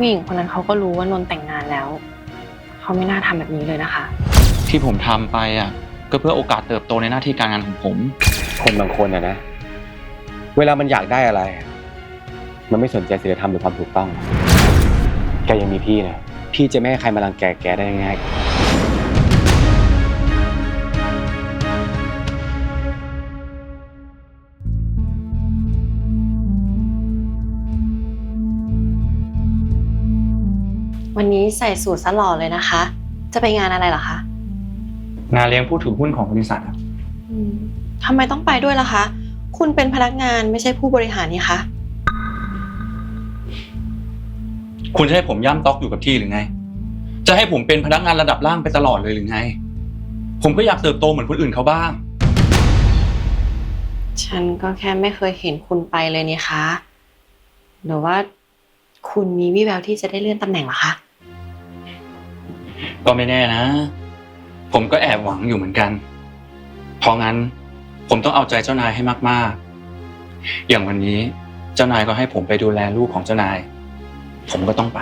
ผู้หญิงคนนั้นเขาก็รู้ว่านนท์แต่งงานแล้ว เขาไม่น่าทำแบบนี้เลยนะคะ ที่ผมทำไปอะก็เพื่อโอกาสเติบโตในหน้าที่การงานของผม คนบางคนอะนะ เวลามันอยากได้อะไร มันไม่สนใจศีลธรรมหรือความถูกต้อง แกยังมีพี่นะ พี่จะไม่ให้ใครมารังแกแกได้ง่าย วันนี้ใส่สูทซะหล่อเลยนะคะ จะไปงานอะไรเหรอคะงานเลี้ยงผู้ถือหุ้นของบริษัทครับอืมทำไมต้องไปด้วยล่ะคะ คุณเป็นพนักงานไม่ใช่ผู้บริหารนี่คะ คุณจะให้ผมย่ำต๊อกอยู่กับที่หรือไง จะให้ผมเป็นพนักงานระดับล่างไปตลอดเลยหรือไง ผมก็อยากเติบโตเหมือนคนอื่นเขาบ้าง ฉันก็แค่ไม่เคยเห็นคุณไปเลยนี่คะ หรือว่าคุณมีวิแววที่จะได้เลื่อนตำแหน่งเหรอคะ ก็ไม่แน่นะ ผมก็แอบหวังอยู่เหมือนกัน เพราะงั้น ผมต้องเอาใจเจ้านายให้มากๆ อย่างวันนี้เจ้านายก็ให้ผมไปดูแลลูกของเจ้านาย ผมก็ต้องไป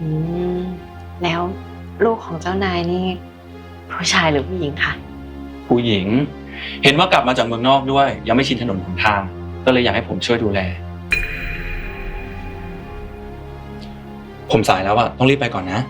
อืมแล้วลูกของเจ้านายนี่ ผู้ชายหรือผู้หญิงคะผู้หญิง เห็นว่ากลับมาจากเมืองนอกด้วย ยังไม่ชินถนนหนทาง ก็เลยอยากให้ผมช่วยดูแล ผมสายแล้วอะต้องรีบไปก่อนนะ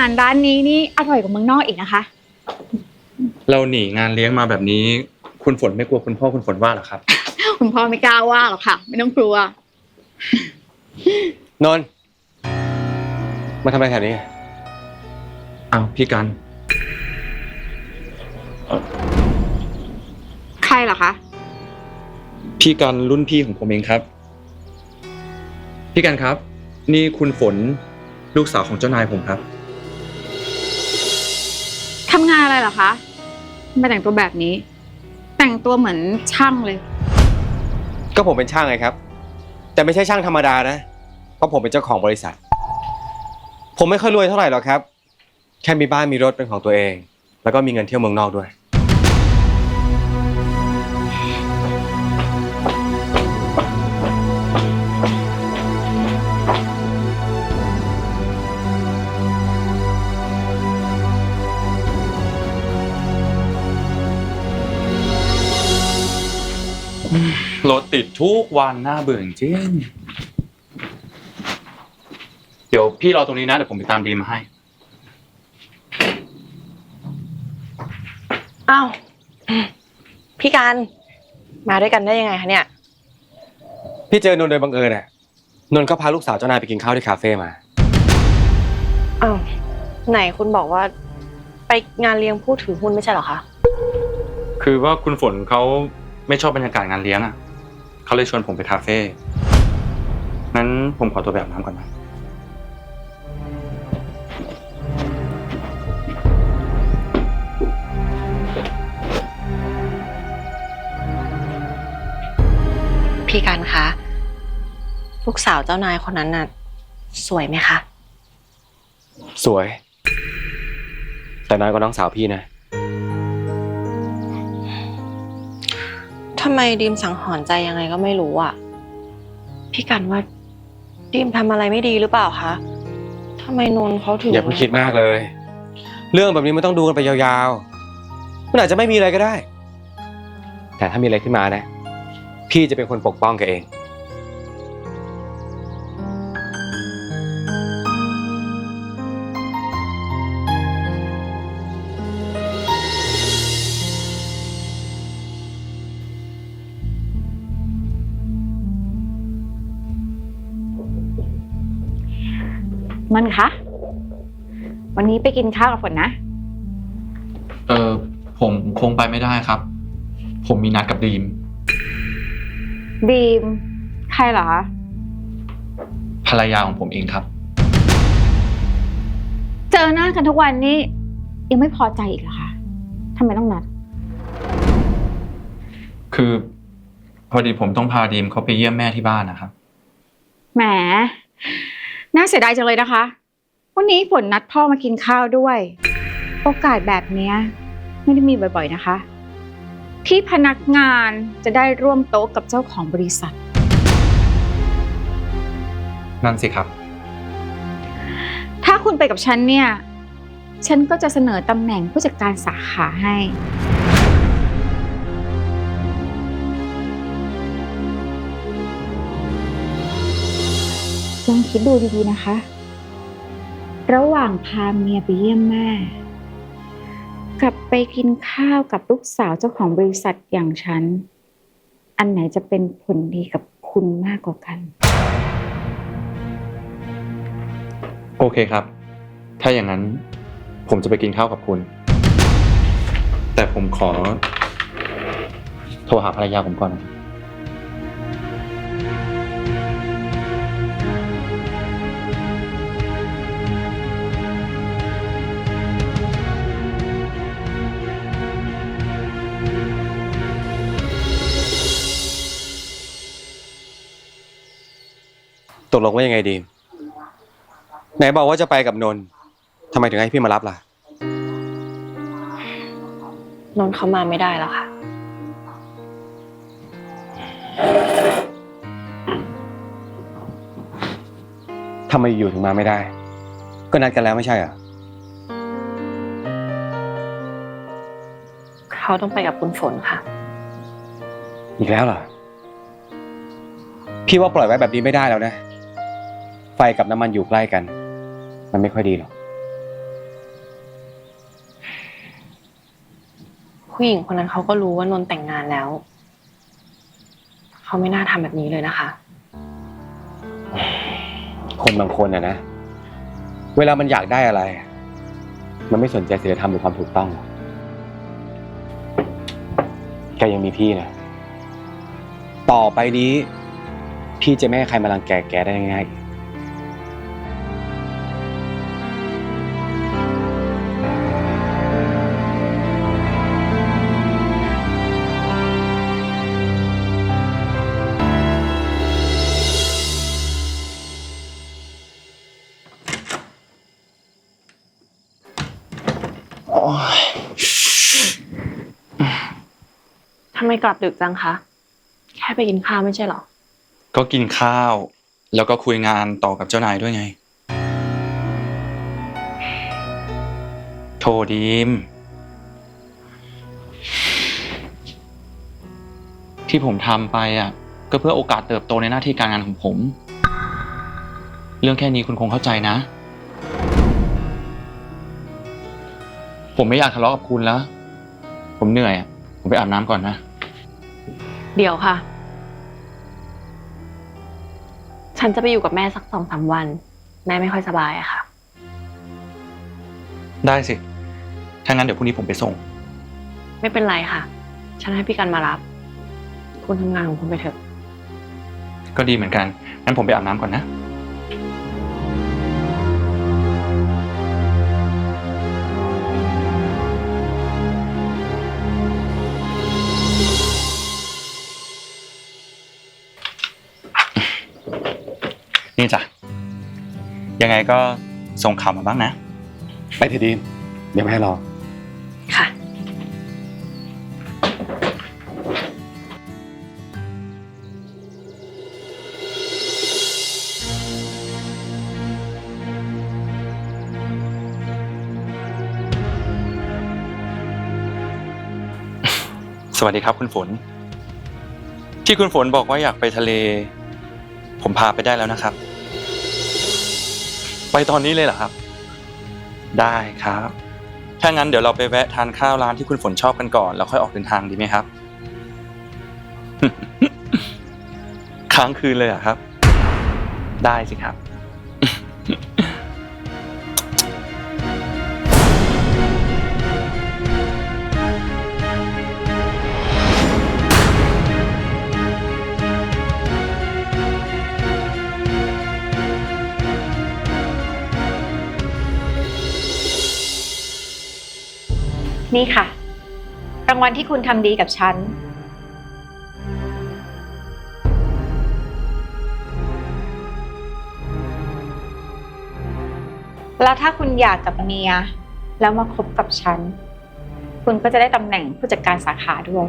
าหารร้านนี้นี่อร่อยกว่าเมืองนอกอีกนะคะ เราหนีงานเลี้ยงมาแบบนี้ คุณฝนไม่กลัวคุณพ่อคุณฝนว่าเหรอครับ คุณพ่อไม่กล้าว่าหรอกค่ะ ไม่ต้องกลัว นนท์มาทำอะไรแถวนี้อ้าวพี่กัน ใครเหรอคะพี่กันรุ่นพี่ของผมเองครับ พี่กันครับ นี่คุณฝนลูกสาวของเจ้านายผมครับ อะไรเหรอคะทำไมแต่งตัวแบบนี้ แต่งตัวเหมือนช่างเลย ก็ผมเป็นช่างไงครับ แต่ไม่ใช่ช่างธรรมดานะ เพราะผมเป็นเจ้าของบริษัท ผมไม่ค่อยรวยเท่าไหร่หรอกครับ แค่มีบ้านมีรถเป็นของตัวเอง แล้วก็มีเงินเที่ยวเมืองนอกด้วย รถติดทุกวันน่าเบื่อจริงเดี๋ยวพี่รอตรงนี้นะ เดี๋ยวผมไปตามดีมมาให้ อ้าว พี่การมาด้วยกันได้ยังไงคะเนี่ย พี่เจอนนท์โดยบังเอิญอะนนท์ก็พาลูกสาวเจ้านายไปกินข้าวที่คาเฟ่มา อ้าว ไหนคุณบอกว่า ไปงานเลี้ยงผู้ถือหุ้นไม่ใช่เหรอคะ คือว่าคุณฝนเขา ไม่ชอบบรรยากาศงานเลี้ยงอะเขาเลยชวนผมไปคาเฟ่งั้นผมขอตัวแบบน้ำก่อนนะ พี่การคะ ลูกสาวเจ้านายคนนั้นน่ะ สวยไหมคะ สวย แต่น้อยกว่าน้องสาวพี่นะ ทำไมดีมสังหรณ์ใจยังไงก็ไม่รู้อะพี่กันว่าดีมทำอะไรไม่ดีหรือเปล่าคะทำไมนนท์เขาถึงอย่าเพิ่งคิดมากเลย เรื่องแบบนี้มันต้องดูกันไปยาวๆ มันอาจจะไม่มีอะไรก็ได้ แต่ถ้ามีอะไรขึ้นมานะ พี่จะเป็นคนปกป้องแกเอง มันคะ วันนี้ไปกินข้าวกับฝนนะ เออผมคงไปไม่ได้ครับ ผมมีนัดกับดีม บีม ใครเหรอคะภรรยาของผมเองครับ เจอหน้ากันทุกวันนี้ ยังไม่พอใจอีกเหรอคะทำไมต้องนัด คือพอดีผมต้องพาดีมเขาไปเยี่ยมแม่ที่บ้านนะครับ แหม น่าเสียดายจังเลยนะคะ วันนี้ฝนนัดพ่อมากินข้าวด้วย โอกาสแบบเนี้ยไม่ได้มีบ่อยๆนะคะ ที่พนักงานจะได้ร่วมโต๊ะกับเจ้าของบริษัท นั่นสิครับ ถ้าคุณไปกับฉันเนี่ย ฉันก็จะเสนอตำแหน่งผู้จัดการสาขาให้ คิดดูดีๆนะคะ ระหว่างพาเมียไปเยี่ยมแม่กับไปกินข้าวกับลูกสาวเจ้าของบริษัทอย่างฉัน อันไหนจะเป็นผลดีกับคุณมากกว่ากัน โอเคครับ ถ้าอย่างนั้นผมจะไปกินข้าวกับคุณ แต่ผมขอ โทรหาภรรยาผมก่อนนะ ตกลงว่ายังไงดีมไหนบอกว่าจะไปกับนนท์ทำไมถึงให้พี่มารับล่ะ นนท์เขามาไม่ได้แล้วค่ะ ทำไมอยู่ถึงมาไม่ได้ ก็นัดกันแล้วไม่ใช่เหรอ เขาต้องไปกับคุณฝนค่ะ อีกแล้วเหรอ พี่ว่าปล่อยไว้แบบนี้ไม่ได้แล้วนะไฟกับน้ำมันอยู่ใกล้กัน มันไม่ค่อยดีหรอก ผู้หญิงคนนั้นเขาก็รู้ว่านนท์แต่งงานแล้ว เขาไม่น่าทำแบบนี้เลยนะคะ คนบางคนอะนะ เวลามันอยากได้อะไร มันไม่สนใจศีลธรรมหรือความถูกต้องหรอกแกยังมีพี่นะ ต่อไปนี้ พี่จะไม่ให้ใครมารังแกแกได้ง่ายๆอีก ทำไมกลับดึกจังคะ แค่ไปกินข้าวไม่ใช่เหรอ ก็กินข้าว แล้วก็คุยงานต่อกับเจ้านายด้วยไง โทดีม ที่ผมทำไปอะ ก็เพื่อโอกาสเติบโตในหน้าที่การงานของผม เรื่องแค่นี้คุณคงเข้าใจนะ ผมไม่อยากทะเลาะกับคุณแล้ว ผมเหนื่อยอะผมไปอาบน้ำก่อนนะ เดี๋ยวค่ะ ฉันจะไปอยู่กับแม่สักสองสามวัน แม่ไม่ค่อยสบายอะค่ะ ได้สิ ถ้างั้นเดี๋ยวพรุ่งนี้ผมไปส่ง ไม่เป็นไรค่ะ ฉันให้พี่กันมารับ คุณทำงานของคุณไปเถอะ ก็ดีเหมือนกัน งั้นผมไปอาบน้ำก่อนนะ นี่จ้ะ ยังไงก็ส่งข่าวมาบ้างนะ ไปเถอะดีมเดี๋ยวไม่ให้รอ ค่ะ สวัสดีครับคุณฝน ที่คุณฝนบอกว่าอยากไปทะเล ผมพาไปได้แล้วนะครับ ไปตอนนี้เลยเหรอครับ ได้ครับ ถ้างั้นเดี๋ยวเราไปแวะทานข้าวร้านที่คุณฝนชอบกันก่อนแล้วค่อยออกเดินทางดีไหมครับ ค้างคืนเลยเหรอะครับ ได้สิครับี่ค่ะ รางวัลที่คุณทำดีกับฉัน แล้วถ้าคุณอยากกับเมีย แล้วมาคบกับฉัน คุณก็จะได้ตำแหน่งผู้จัดการสาขาด้วย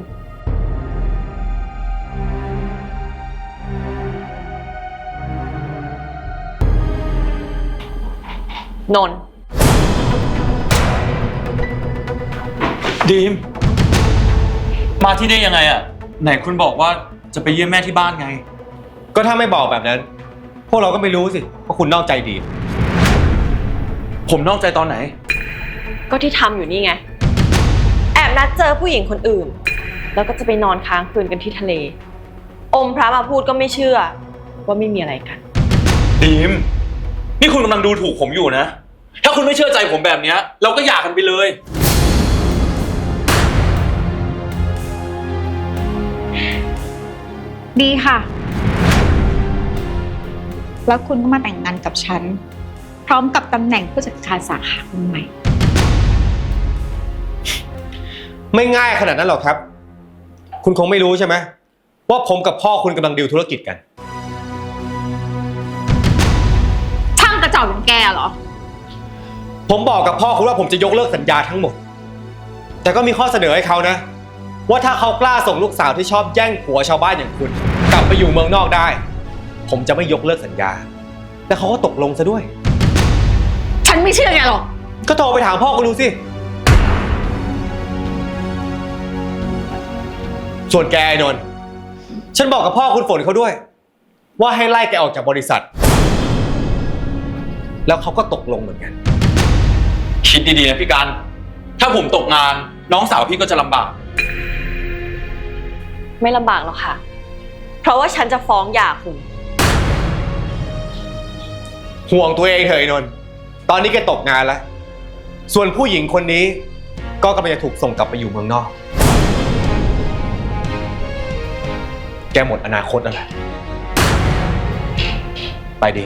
นนท์ ดีม มาที่นี่ยังไงอะไหนคุณบอกว่าจะไปเยี่ยมแม่ที่บ้านไง ก็ถ้าไม่บอกแบบนั้น พวกเราก็ไม่รู้สิว่าคุณนอกใจดีมผมนอกใจตอนไหน ก็ที่ทำอยู่นี่ไง แอบนัดเจอผู้หญิงคนอื่น แล้วก็จะไปนอนค้างคืนกันที่ทะเล อมพระมาพูดก็ไม่เชื่อ ว่าไม่มีอะไรกัน ดีม นี่คุณกำลังดูถูกผมอยู่นะ ถ้าคุณไม่เชื่อใจผมแบบเนี้ย เราก็หย่ากันไปเลย ดีค่ะ แล้วคุณก็มาแต่งงานกับฉัน พร้อมกับตำแหน่งผู้จัดการสาขาคนใหม่ ไม่ง่ายขนาดนั้นหรอกครับ คุณคงไม่รู้ใช่ไหมว่าผมกับพ่อคุณกำลังดีลธุรกิจกัน ช่างกระจอกอย่างแกเหรอ ผมบอกกับพ่อคุณว่าผมจะยกเลิกสัญญาทั้งหมด แต่ก็มีข้อเสนอให้เขานะ ว่าถ้าเขากล้าส่งลูกสาวที่ชอบแย่งผัวชาวบ้านอย่างคุณ กลับไปอยู่เมืองนอกได้ ผมจะไม่ยกเลิกสัญญาและเขาก็ตกลงซะด้วย ฉันไม่เชื่อแกหรอก ก็โทรไปถามพ่อคุณดูสิ ส่วนแกไอ้นนท์ฉันบอกกับพ่อคุณฝนเขาด้วย ว่าให้ไล่แกออกจากบริษัท แล้วเขาก็ตกลงเหมือนกัน คิดดีๆนะพี่กันถ้าผมตกงานน้องสาวพี่ก็จะลำบาก ไม่ลำบากหรอกค่ะ เพราะว่าฉันจะฟ้องหย่าคุณ ห่วงตัวเองเถอะไอ้นนท์ตอนนี้แกตกงานแล้ว ส่วนผู้หญิงคนนี้ ก็กำลังจะถูกส่งกลับไปอยู่เมืองนอก แกหมดอนาคตแล้วแหละไปดี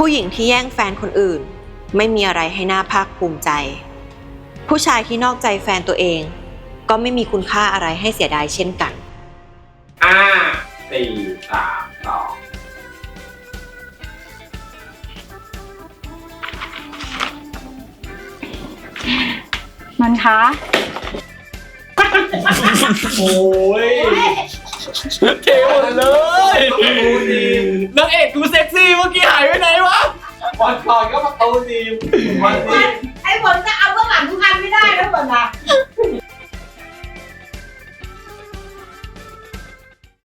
ผู้หญิงที่แย่งแฟนคนอื่น ไม่มีอะไรให้น่าภาคภูมิใจ ผู้ชายที่นอกใจแฟนตัวเอง ก็ไม่มีคุณค่าอะไรให้เสียดายเช่นกัน ห้าสี่สามสองมันคะ โอ้ย เทหมดเลยนางเอกกูเซ็กซี่เมื่อกี้หายไปไหนวะวันก่อนก็ประตูดีวันนี้ ไอ้ฝนจะเอาเบื้องหลังทุกคันไม่ได้นะฝนนะ